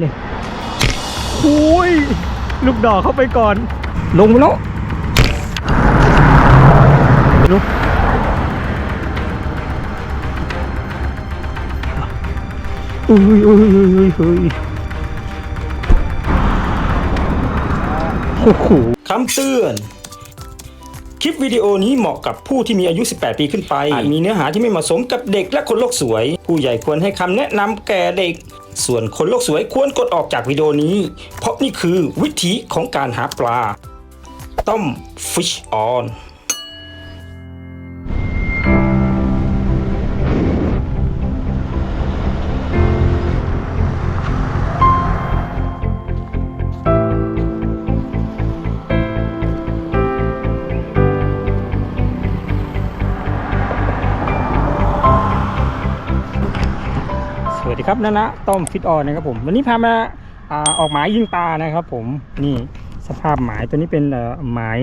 นี่โอ้ย ลูกดอกเข้าไปก่อน ลงไปแล้วลุกอุ้ยอุ้ยอุ้ยอุ้ยอุ้ยโอ้โหคำเตือน คลิปวิดีโอนี้เหมาะกับผู้ที่มีอายุ 18 ปีขึ้นไป อาจมีเนื้อหาที่ไม่เหมาะสมกับเด็กและคนโลกสวย ผู้ใหญ่ควรให้คำแนะนำแก่เด็ก ส่วนคนโลกสวยควรกดออกจากวิดีโอนี้ เพราะนี่คือวิธีของการหาปลาต้ม fish on สวัส ครับนะนะต้อมฟิตออนนะครับผม วันนี้พามาอาออกหมายยิงปลานะครับ ผมนี่สภาพหมายตัวนี้เป็นหมาย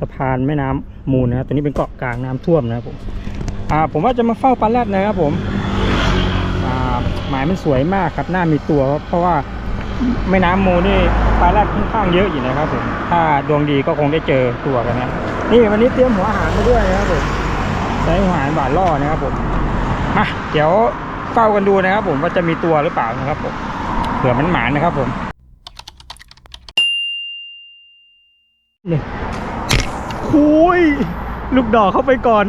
สะพานแม่น้ำมูลนะครับตัวนี้เป็นเกาะกลางน้ำท่วมนะครับผมผมว่าจะมาเฝ้าปลาแรดนะครับผมหมายมันสวยมากครับหน้ามีตัวเพราะว่าแม่น้ำมูลนี่ปลาแรดค่อนข้างเยอะอยู่นะครับผมถ้าดวงดีก็คงได้เจอตัวกันนะนี่วันนี้เตรียมหัวอาหารมาด้วยนะครับผมใช้หัวอาหารบาดล่อนะครับผมมาเดี๋ยว เฝ้ากันดูนะครับ ผมว่าจะมีตัวหรือเปล่านะครับผมเผื่อมันหมานนะครับผมนี่คุยลูกดอกเข้าไปก่อน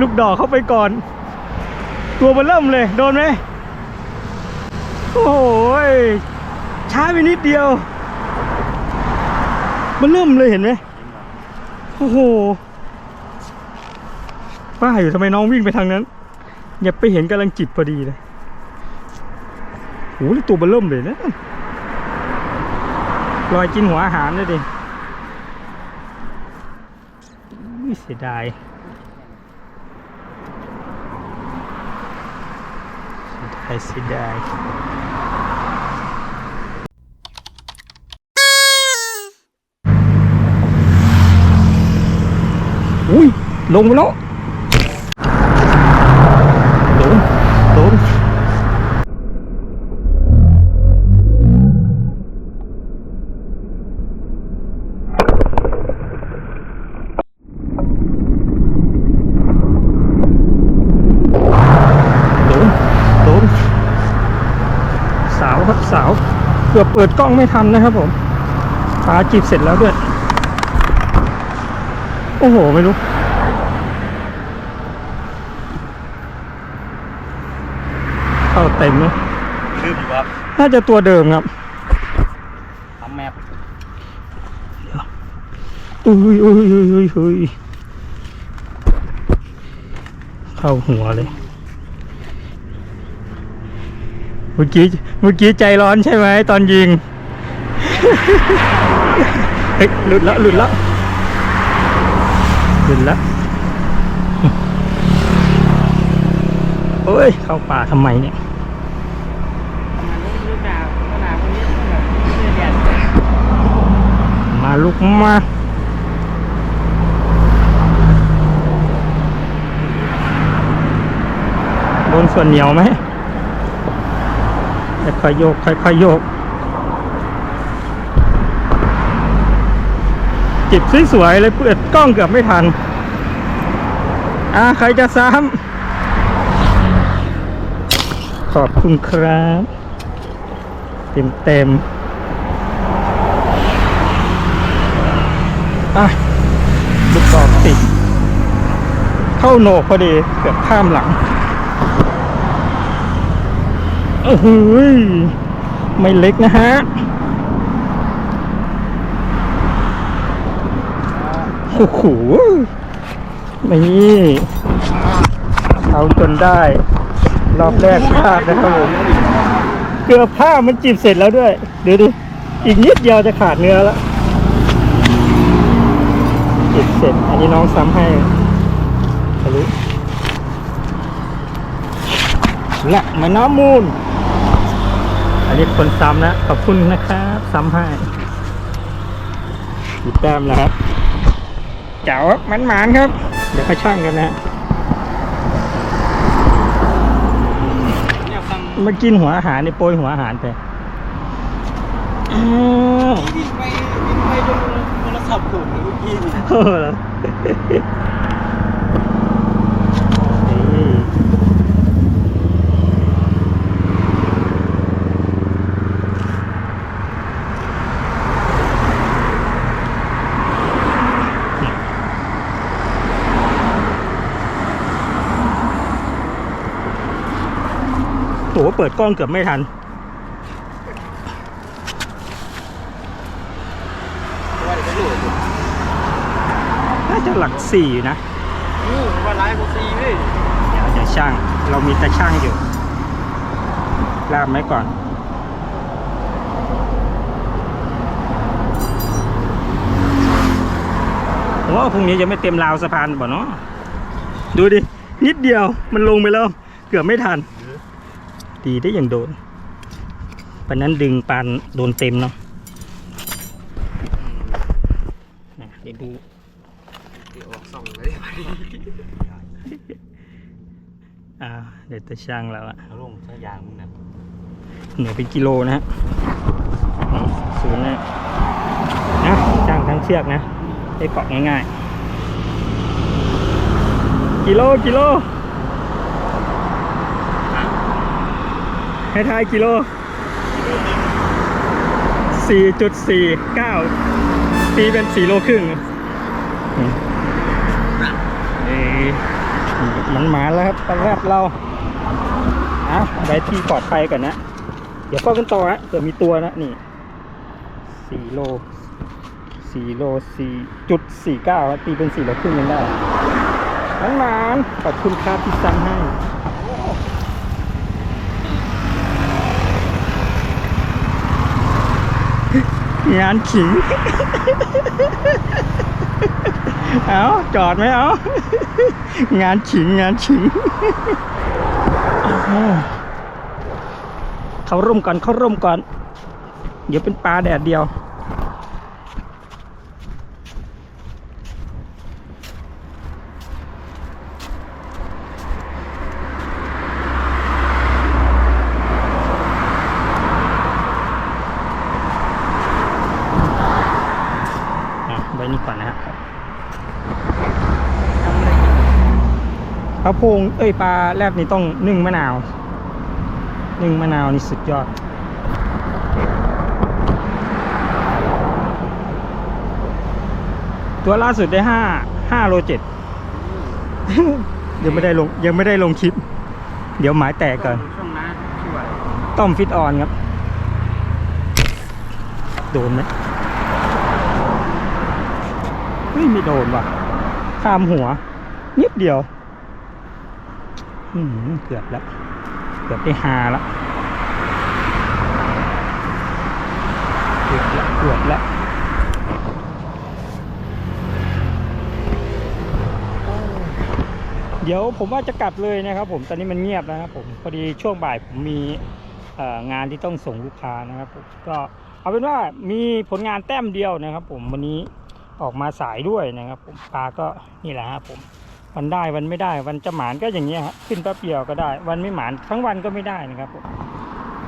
ลูกดอกเข้าไปก่อน ตัวมันเริ่มเลย โดนไหม โอ้ยช้าไปนิดเดียว มันเริ่มเลยเห็นไหมโอ้โหป้าอยู่ทำไมน้องวิ่งไปทางนั้น อย่าไปเห็นกำลังจิบพอดีเลยโอ้โหตัวมันเริ่มเลยนะลอยกินหัวอาหารเลยดิเสียดายเสียดายเสียดาย อุ้ย ลงไปแล้วโดนโดนโดนโดนสาวครับสาวเกือบเปิดกล้องไม่ทันนะครับผมปลาจีบเสร็จแล้วด้วย โอ้โห ไม่รู้ เข้าเต็มเลยชื่ออยู่ครับน่าจะตัวเดิมครับทำแมปอุ้ยอุ้ยอุ้ยอุ้ยอุ้ยเข้าหัวเลยเมื่อกี้เมื่อกี้ใจร้อนใช่ไหมตอนยิงเฮ้ยหลุดแล้วหลุดแล้วหลุดแล้วโอ้ยเข้าป่าทำไมเนี่ย มา ลุกมาโดนส่วนเหนียวไหมค่อยโยก ค่อยๆโยก จิบสวยๆเลยเปิดกล้องเกือบไม่ทัน อ่า ใครจะซ้ำขอบคุณครับ เต็มเต็ม อะลูกกอติด เข้าโหนกพอดีเกือบข้ามหลังโอ้โหยไม่เล็กนะฮะโอ้โหนี่เอาจนได้ รอบแรกพลาดนะครับผมเกือบผ้ามันจีบเสร็จแล้วด้วย เดี๋ยวดิอีกนิดเดียวจะขาดเนื้อแล้ว เสร็จ อันนี้น้องซ้ำให้ทะลุและมาน้ำมูล อันนี้คนซ้ำนะ ขอบคุณนะครับซ้ำให้ขีดแต้มแล้วครับเจ๋วมันหมานครับ เดี๋ยวไปช่างกันนะเนี่ยฟังมากินหัวอาหารในโปรยหัวอาหารไปอ้าว โทรศัพท์ถูกเลยเมื่อกี้นี่เออเหรอนี่โหเปิดกล้องเกือบไม่ทัน ว่าจะรู้ น่าจะ หลักสี่นะอู้ว่าไลฟ์กูซีเว้ยเดี๋ยวจะช่าง เรามีตาช่างอยู่ลากไว้ก่อนผมว่าพรุ่งนี้จะไม่เต็มราวสะพานบ่เนาะดูดิ นิดเดียวมันลงไปแล้ว เกือบไม่ทัน ดีได้อย่างโดนปันนั้นดึงปานโดนเต็มเนาะนะเดี๋ยวดู ออกส่องเลย อ่าเดี๋ยวจะช่างแล้วอะเอาลงใช้ยางมึงนะเหนือเป็นกิโลนะฮะอืมศูนย์นะนะจ้างทั้งเชือกนะ ได้เกาะง่ายๆ กิโลกิโล ให้ทายกิโลสี่จุดสี่เก้าตีเป็นสี่โลครึ่งอื มันหมาแล้วครับตอนแรกเราอะไปที่ปลอดภัยก่อนนะ เดี๋ยวก็กันต่อฮะเผื่อมีตัวนะ นี่สี่โลสี่โลสี่จุดสี่เก้าตีเป็นสี่โลครึ่งยังได้มันหมานขอบคุณครับที่สั่งให้งานขิง เอาจอดไหมเอางานขิงงานขิงเขาร่มก่อนเขาร่มก่อน เดี๋ยวเป็นปลาแดดเดียวอะใบนี้ก่อนนะฮะป ลาโพงเอ้ยปลาแรดนี่ต้องนึ่งมะนาว นึ่งมะนาวนี่สุดยอด ตัวล่าสุดได้ห้าห้าโลเจ็ดยังไม่ได้ลงยังไม่ได้ลงคลิป เดี๋ยวหมายแตกก่อนต้อมฟิตออนครับ โดนไหมเฮ้ยไม่โดนว่ะข้ามหัว นิดเดียว อืมเกือบแล้ว เกือบได้หาแล้วเกือบแล้วเกือบแล้วเดี๋ยวผมว่าจะกลับเลยนะครับผมตอนนี้มันเงียบนะครับผมพอดีช่วงบ่ายผมมีงานที่ต้องส่งลูกค้านะครับผมก็เอาเป็นว่ามีผลงานแต้มเดียวนะครับ ผมวันนี้ออกมาสายด้วยนะครับ ผมปลาก็นี่แหละครับผม วันได้วันไม่ได้ วันจะหมานก็อย่างเงี้ยครับขึ้นแป๊บเดียวก็ได้ วันไม่หมานทั้งวันก็ไม่ได้นะครับผม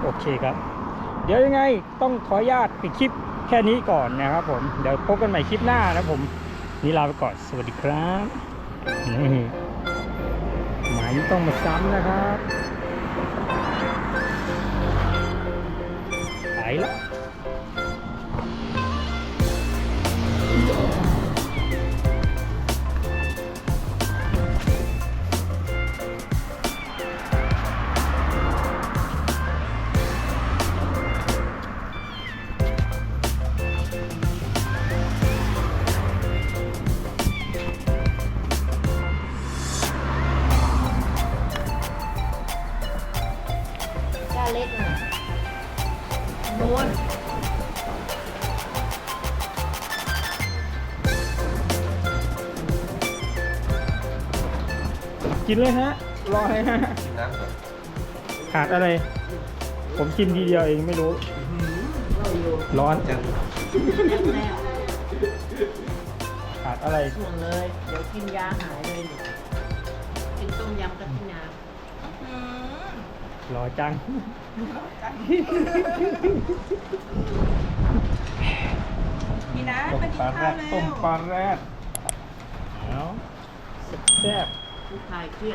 โอเคครับ เดี๋ยวยังไงต้องขออนุญาตปิดคลิปแค่นี้ก่อนนะครับ ผมเดี๋ยวพบกันใหม่คลิปหน้านะผมนี่ลาไปก่อนสวัสดีครับนี่หมายต้องมาซ้ำนะครับไปแล้ว กินเลยฮะ รอให้ฮะน้ำก่อนขาดอะไร ผมกินทีเดียวเองไม่รู้ ร้อน จังแล้วอะไรส่วนเลย เดี๋ยวกินยาหายเลยเนี่ยกินต้มยำกับพี่น้รอจัง มีนะต้มมากิปนลาแรข้าวดเร็ต้มว ปลาแรดเอาแซ่บำ ผู้คลายเครียด